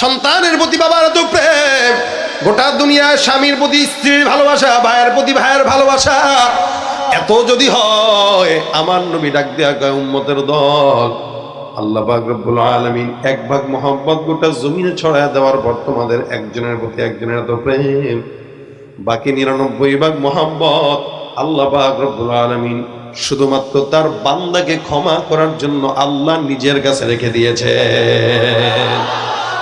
সন্তানের প্রতি বাবার এত প্রেম। গোটা দুনিয়ায় স্বামীর প্রতি স্ত্রীর ভালোবাসা, ভাইয়ের প্রতি ভাইয়ের ভালোবাসা। এত যদি হয়, আমার নবী ডাক দেয়া উম্মতের দল। আল্লাহ রব্বুল আলামিন এক ভাগ মোহাম্মত গোটা জমিনে ছড়ায় দেওয়ার পর তোমাদের একজনের প্রতি একজনের এত প্রেম। বাকি নিরানব্বই ভাগ মোহাম্মদ আল্লাহ রব্বুল আলামিন শুধুমাত্র তার বান্দাকে ক্ষমা করার জন্য আল্লাহ নিজের কাছে রেখে দিয়েছে।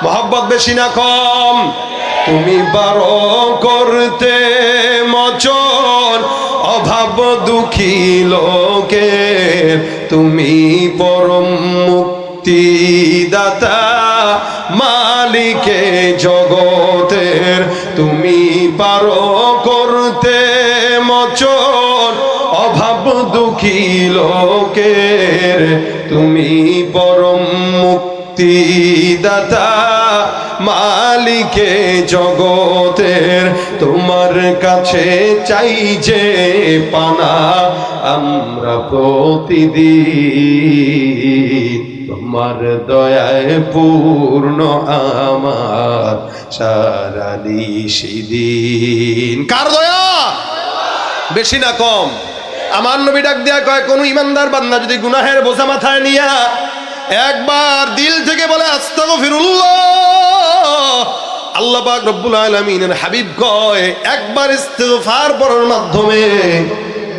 মোহাম্মত বেশি না কম। তুমি বারো করতে মচন, অভাব দুঃখী লোকে তুমি পরম মুক্তি দাতা মালিকে জগতের। তুমি পারো করতে মচন, অভাব দুঃখী লোকের। তুমি পরম মুক্তি দাতা মালিকে জগতের তোমার কাছে চাই যে পানা আমরা প্রতিদিন। তোমার দয়ায় পূর্ণ আমার সারা দিন। কার দয়া? বেশি না কম। আমার নবী ডাক দেয়া কয়, কোন ইমানদার বান্দা যদি গুনাহের বোঝা মাথায় নিয়া একবার দিল থেকে বলে, আস্তাগফিরুল্লাহ। আল্লাহ পাক রব্বুল আলামিনের হাবিব কয়, একবার ইস্তিগফার পড়ার মাধ্যমে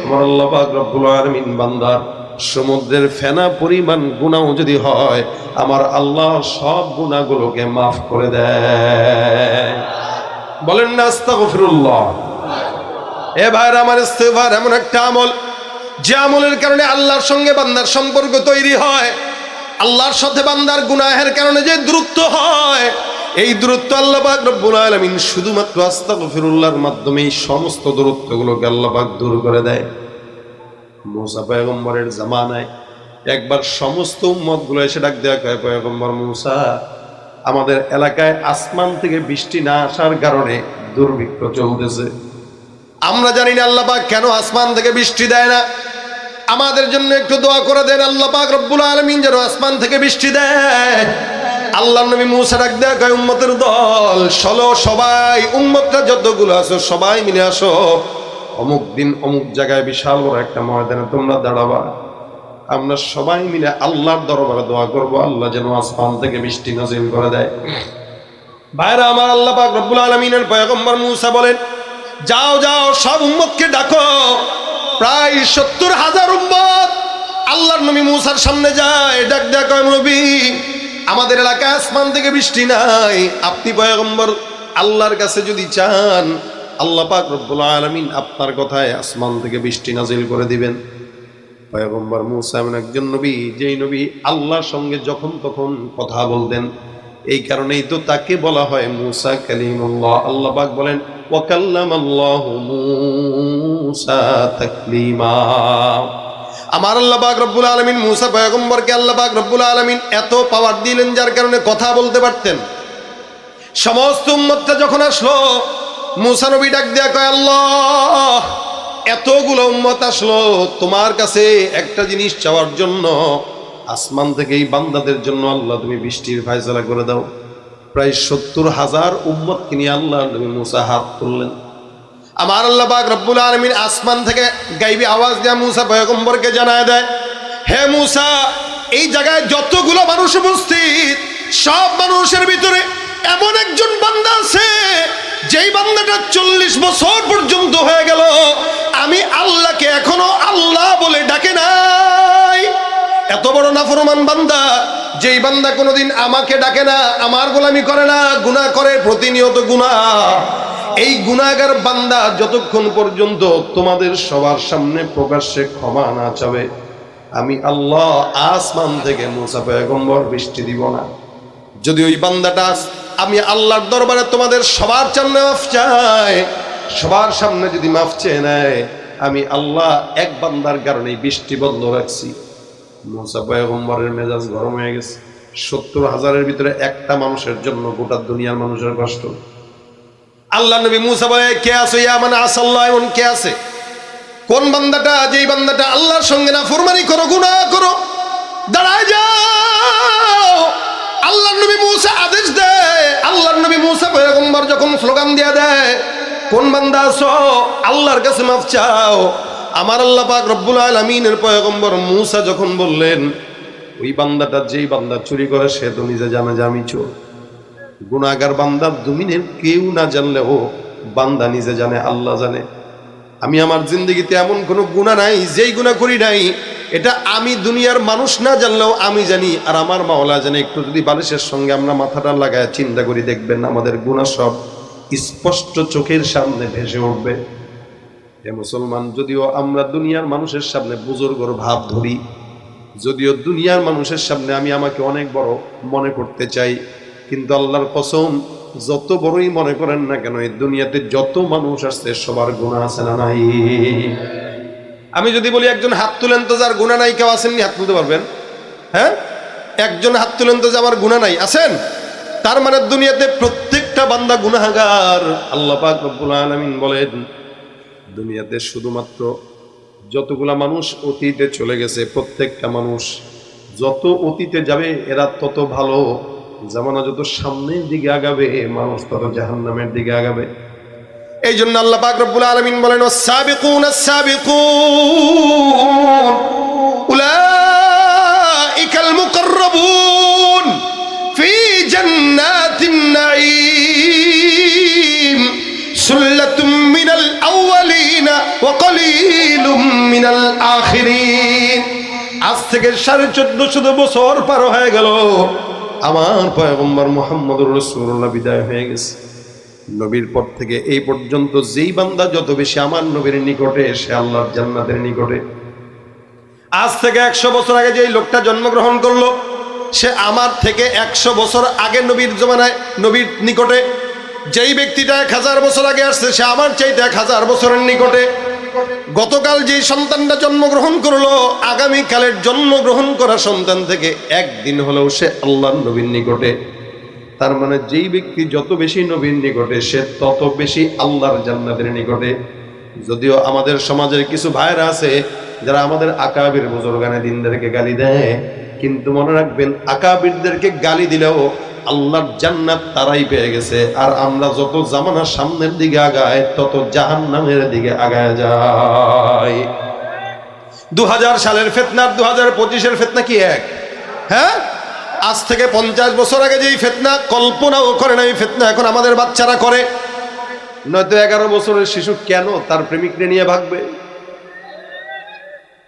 আমার আল্লাহ পাক রব্বুল আলামিন বান্দার সমুদ্রের ফেনা পরিমাণ গুনাহ যদি হয়, আমার আল্লাহ সব গুনাহগুলোকে মাফ করে দেয়। বলেন না, আস্তাগফিরুল্লাহ। এ ভাইর, আমার ইস্তেফার এমন একটা আমল, যে আমলের কারণে আল্লাহর সঙ্গে বান্দার সম্পর্ক তৈরি হয়। আল্লাহর সাথে বান্দার গুনাহের কারণে যে দূরত্ব হয়, এই দূরত্ব আল্লাহ পাক রব্বুল আলামিন শুধুমাত্র আস্তাগফিরুল্লাহর মাধ্যমে এই সমস্ত দূরত্বগুলোকে আল্লাহ পাক দূর করে দেয়। মুসা পয়গম্বরের জামানায় একবার সমস্ত উম্মতগুলো এসে ডাক দেওয়া কয়, পয়গম্বর মুসা, আমাদের এলাকায় আসমান থেকে বৃষ্টি না আসার কারণে দুর্ভিক্ষ চলতেছে। আমরা জানি না আল্লাহ পাক কেন আসমান থেকে বৃষ্টি দেয় না। আমাদের জন্য একটু দোয়া করে দেন। আল্লাহ পাক রব্বুল আলমিন যেন আসমান থেকে বৃষ্টি দেয়। আল্লাহ নবী মুসা ডাক দেয়া উম্মতের দল, চলো সবাই উম্মতটা যতগুলো আছো সবাই মিলে আসো। অমুক দিন অমুক জায়গায় বিশাল বড় একটা ময়দানে তোমরা দাঁড়াবা। আমরা সবাই মিলে আল্লাহর দরবারে দোয়া করব। আল্লাহ যেন আসমান থেকে বৃষ্টি নাজিল করে দেয়। ভাইরা, আমার আল্লাহ পাক রব্বুল আলমিনের পয়গম্বর মুসা বলেন, যাও যাও, সব উম্মতকে ডাকো। প্রায় সত্তর হাজার উম্মত। আল্লাহর নবী মুসার সামনে যায়, ডাক ডাক নবী, আমাদের এলাকায় আসমান থেকে বৃষ্টি নাই। আপনি পয়গম্বর, আল্লাহর কাছে যদি চান, আল্লাহ পাক রব্বুল আলমিন আপনার কথায় আসমান থেকে বৃষ্টি নাজিল করে দিবেন। পয়গম্বর মুসা এমন একজন নবী, যেই নবী আল্লাহর সঙ্গে যখন তখন কথা বলতেন। এই কারণেই তো তাকে বলা হয় মুসা কালিমুল্লাহ। আল্লাহ পাক বলেন ওয়াকাল্লাম আল্লাহ আমার আল্লাহ পাক রব্বুল আলমিন মুসা পয়গম্বরকে আল্লাহ পাক রব্বুল আলমিন এত পাওয়ার দিলেন যার কারণে কথা বলতে পারতেন। সমস্ত উম্মতটা যখন আসলো, মুসা নবী ডাক দেয়া কয়, আল্লাহ, এতগুলো উম্মত আসলো, তোমার কাছে একটা জিনিস চাওয়ার জন্য আসমান থেকে এই বান্দাদের জন্য আল্লাহ তুমি বৃষ্টির ফায়সালা করে দাও। প্রায় সত্তর হাজার উম্মত কিনে আল্লাহ নবী মুসা হাত তুললেন। আমার আল্লাহ রব্বুল আলমিন আসমান থেকে গাইবি আওয়াজ দেয়া মুসা পয়গম্বরকে জানায় দেয়, হে মুসা, এই জায়গায় যতগুলো মানুষ উপস্থিত, সব মানুষের ভিতরে এমন একজন বান্দা আছে, যেই বান্দাটা চল্লিশ বছর পর্যন্ত হয়ে গেল। আমি আল্লাহকে এখনও আল্লাহ বলে ডাকে নাই। এত বড় নাফরমান বান্দা, যেই বান্দা কোনোদিন আমাকে ডাকে না, আমার গোলামি করে না, গুনাহ করে, প্রতিনিয়ত গুনাহ। এই গুনাহগার বান্দা যতক্ষণ পর্যন্ত তোমাদের সবার সামনে প্রকাশ্যে ক্ষমা না চাবে, আমি আল্লাহ আসমান থেকে মুসা পয়গম্বর বৃষ্টি দিব না। যদি ওই বান্দাটা আমি আল্লাহর দরবারে তোমাদের সবার সামনে মাফ চাই, সবার সামনে যদি মাফ চেয়ে নেয়, আমি আল্লাহ এক বান্দার কারণে বৃষ্টি বন্ধ রাখছি। মুসা পয়গম্বরের মেজাজ গরম হয়ে গেছে। সত্তর হাজারের ভিতরে একটা মানুষের জন্য গোটা দুনিয়ার মানুষের কষ্ট। আল্লাহ নবী মুসা বলে, কে আছে ইয়া মানে আসাল্লাহ? এমন কে আছে? কোন বান্দাটা, যেই বান্দাটা আল্লাহর সঙ্গে না ফরমানি করো, গুনাহ করো, দাঁড়ায় যাও। আল্লাহ নবী মুসা আদেশ দেয়। যখন স্লোগান দিয়ে দেয়, কোন বান্দা আছো, আল্লাহর কাছে মাফ চাও। আমার আল্লাহ পাক রব্বুল আলমিনের পয়গম্বর মুসা যখন বললেন, ওই বান্দাটা, যেই বান্দা চুরি করে, সে তো নিজে জানে যে আমি চোর। গুণাগার বান্দা দুমিনের কেউ না জানলে ও বান্দা নিজে জানে, আল্লাহ জানে। আমি আমার জিন্দগিতে এমন কোনো গুণা নাই, যেই গুণা করি নাই, এটা আমি দুনিয়ার মানুষ না জানলেও আমি জানি, আর আমার মাওলা জানে। একটু যদি বালিশের সঙ্গে আমরা মাথাটা লাগায় চিন্তা করি, দেখবেন আমাদের গুণা সব স্পষ্ট চোখের সামনে ভেসে উঠবে। এ মুসলমান, যদিও আমরা দুনিয়ার মানুষের সামনে বুজুর্গর ভাব ধরি, যদিও দুনিয়ার মানুষের সামনে আমি আমাকে অনেক বড় মনে করতে চাই কিন্তু আল্লাহর কসম, যত বড়ই মনে করেন না কেন, এই দুনিয়াতে যত মানুষ আসছে, সবার গুণা আছে না নাই? আমি যদি বলি, একজন হাত তুলেন তো যার গুণা নাই, কেউ আসেননি হাত তুলতে পারবেন? হ্যাঁ? একজন হাত তুলেন তো যে আমার গুণা নাই, আছেন? তার মানে দুনিয়াতে প্রত্যেকটা বান্দা গুনাহাগার। আল্লাহ পাক রব্বুল আলামিন বলেন, দুনিয়াতে শুধুমাত্র যতগুলা মানুষ অতীতে চলে গেছে, প্রত্যেকটা মানুষ যত অতীতে যাবে, এরা তত ভালো। জামানা যত সামনের দিকে আগাবে, মানুষ তত জাহান্নামের দিকে আগাবে। এই জন্য আল্লাহ পাক আলামিন বলেন ফি আজ থেকে সাড়ে চোদ্দশো বছর পার হয়ে গেল। আমার পয়গম্বর মোহাম্মদুর রসুল্লাহ বিদায় হয়ে গেছে। নবীর পর থেকে এই পর্যন্ত যেই বান্দা যত বেশি আমার নবীর নিকটে সে আল্লাহর জান্নাতের নিকটে। আজ থেকে একশো বছর আগে যেই লোকটা জন্মগ্রহণ করল, সে আমার থেকে একশো বছর আগে নবীর জমানায় নবীর নিকটে। যেই ব্যক্তিটা এক হাজার বছর আগে আসছে, সে আমার চাইতে এক হাজার বছরের নিকটে। গতকাল যে সন্তানটা জন্মগ্রহণ করল, আগামীকালের জন্মগ্রহণ করা সন্তান থেকে একদিন হলেও সে আল্লাহ নবীর নিকটে। তার মানে যেই ব্যক্তি যত বেশি নবীর নিকটে, সে তত বেশি আল্লাহর জান্নাতের নিকটে। যদিও আমাদের সমাজের কিছু ভাইরা আছে, যারা আমাদের আকাবির বুজুর্গানে দিনদেরকে গালি দেয়, কিন্তু মনে রাখবেন, আকাবিরদেরকে গালি দিলেও আল্লাহর জান্নাত তারাই পেয়ে গেছে। আর আমরা যত জামানার সামনের দিকে আগায়, তত জাহান্নামের দিকে আগায় যাই। দু সালের ফেতনার দু হাজার পঁচিশের ফেতনা কি এক? হ্যাঁ? আজ থেকে পঞ্চাশ বছর আগে যেই ফেতনা, কল্পনাও করে না এই ফেতনা, এখন আমাদের বাচ্চারা করে। নয়তো এগারো বছরের শিশু কেন তার প্রেমিককে নিয়ে ভাগবে?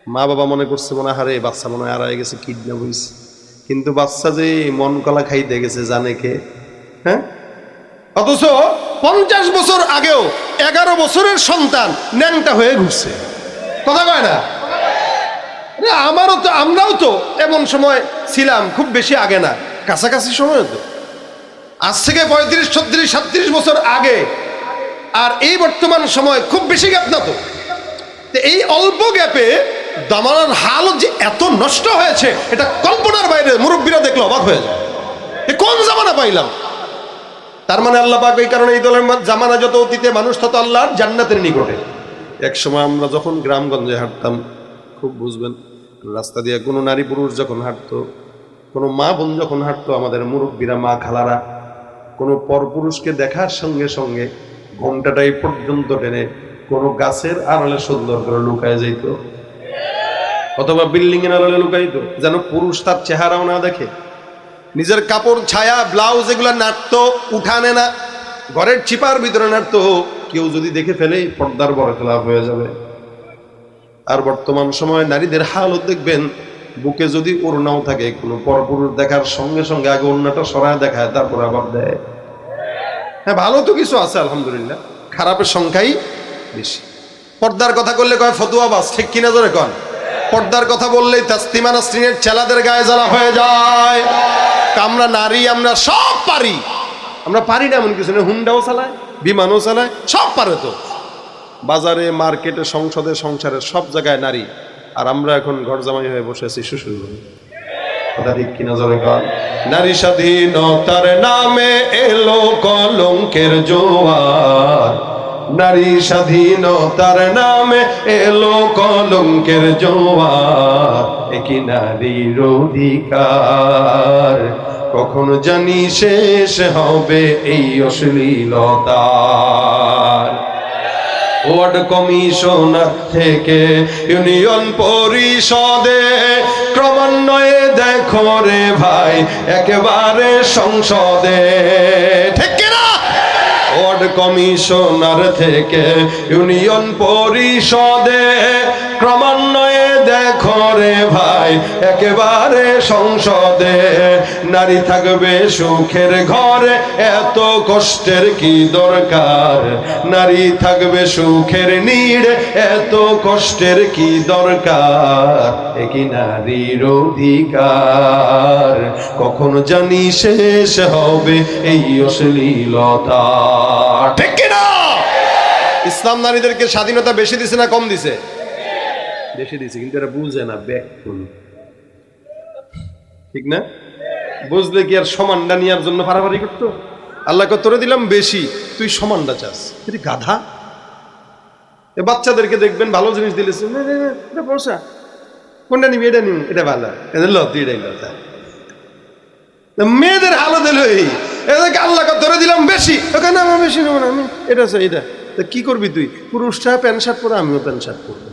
মা বাবা মনে করছে মনে হারে বাচ্চা মনে হয় হারায় গেছে, কিডন্যাপ হয়েছে কিন্তু বাচ্চা যে মন কলা খাইতে গেছে, জানে কে? হ্যাঁ? অথচ পঞ্চাশ বছর আগেও এগারো বছরের সন্তান ন্যাংটা হয়ে ঘুরছে। কথা কয় না? আমারও তো, আমরাও তো এমন সময় ছিলাম, খুব বেশি আগে না, কাছাকাছি সময় তো। আজ থেকে পঁয়ত্রিশ, ছত্রিশ সাত্রিশ বছর আগে, আর এই বর্তমান সময় খুব বেশি গ্যাপ না তো। এই অল্প গ্যাপে দামানার হাল যে এত নষ্ট হয়েছে, এটা কল্পনার বাইরে মুরব্বীরা দেখলে অবাক হয়ে যায়। এ কোন জামানা পাইলাম? তার মানে আল্লাহ পাক এই কারণে এই দলের জামানা যত অতীতে মানুষ, তত আল্লাহর জান্নাতের নিকটে। এক সময় আমরা যখন গ্রামগঞ্জে হাঁটতাম, খুব বুঝবেন, রাস্তা দিয়ে কোনো নারী পুরুষ যখন হাঁটতো, কোনো মা বোন যখন হাঁটতো, আমাদের মুরব্বীরা, মা খালারা, কোনো পরপুরুষকে দেখার সঙ্গে সঙ্গে ঘন্টাটা এই পর্যন্ত টেনে কোনো গাছের আড়ালে সুন্দর করে লুকায় যেত অথবা বিল্ডিং এর আড়ালে লুকাইতো যেন পুরুষ তার চেহারাও না দেখে। নিজের কাপড়, ছায়া, ব্লাউজ এগুলা নাটতো উঠানে না। ঘরের চিপার ভিতরে নাটতো কেউ যদি দেখে ফেলে, পর্দার বড় খেলাপ হয়ে যাবে। আর বর্তমান সময়ে নারীদের হালত দেখবেন, বুকে যদি ওড়নাও থাকে, কোনো পরপুরুষ দেখার সঙ্গে সঙ্গে আগে ওড়নাটা সরায় দেখায়, তারপর আবার দেয়। হ্যাঁ ভালো তো কিছু আছে, আলহামদুলিল্লাহ। খারাপের সংখ্যাই বেশি। পর্দার কথা করলে কয়, ফতুয়া বাস, ঠিক কিনা ধরে কন? পর্দার কথা বললেই তাস্তিমা নাসরিনের চেলাদের গায়ে জ্বালা হয়ে যায়। আমরা নারী, আমরা সব পারি। আমরা পারি না এমন কিছু না। হুন্ডাও চালায়, বিমানও চালায়, সব পারে তো। বাজারে, মার্কেটে, সংসদে, সংসারে সব জায়গায় নারী। আর আমরা এখন ঘর জামাই হয়ে বসে আছি শ্বশুর নারী স্বাধীনতার নামে এলো কলঙ্কের জোয়ার। নারী স্বাধীনতার নামে এলো কলঙ্কের জোয়ার। একই নারীর অধিকার। কখনো জানি শেষ হবে এই অশ্লীলতার। ওয়ার্ড কমিশনার থেকে ইউনিয়ন পরিষদে ক্রমান্বয়ে দেখো রে ভাই, একেবারে সংসদে। ঠিক ওয়ার্ড কমিশনার থেকে ইউনিয়ন পরিষদে রে ভাই একেবারে সংসদে। নারী থাকবে সুখের ঘরে, এত কষ্টের কি দরকার? নারী থাকবে সুখের নীড়ে, এত কষ্টের কি দরকার? একই নারীর অধিকার? কখন জানি শেষ হবে এই অশ্লীলতা। ঠিক কিনা? ইসলাম নারীদেরকে স্বাধীনতা বেশি দিছে না কম দিছে? বেশি দিছে, কিন্তু এরা বুঝে না, ব্যাকুল। ঠিক না? বুঝলে কি আর সমানটা নেওয়ার জন্য পারাপারি করতো? আল্লাহকে তোরে দিলাম বেশি তুই সমানটা চাস। তুই গাধা? এ বাচ্চাদেরকে দেখবেন ভালো জিনিস দিলে সে, "নে, নে, নে, এটা পয়সা কোনটা নিবি এটা নিবি এটা ভালো। এটা ল তুই এটাই ল যা।" তা মেয়েদের হলো এই। এদেরকে আল্লাহকে ধরে দিলাম বেশি। ওখানে আমার বেশি নেব না আমি এটা আছে এটা তা কি করবি তুই? পুরুষটা প্যান্ট শার্ট পরে আমিও প্যান্ট শার্ট পরবো।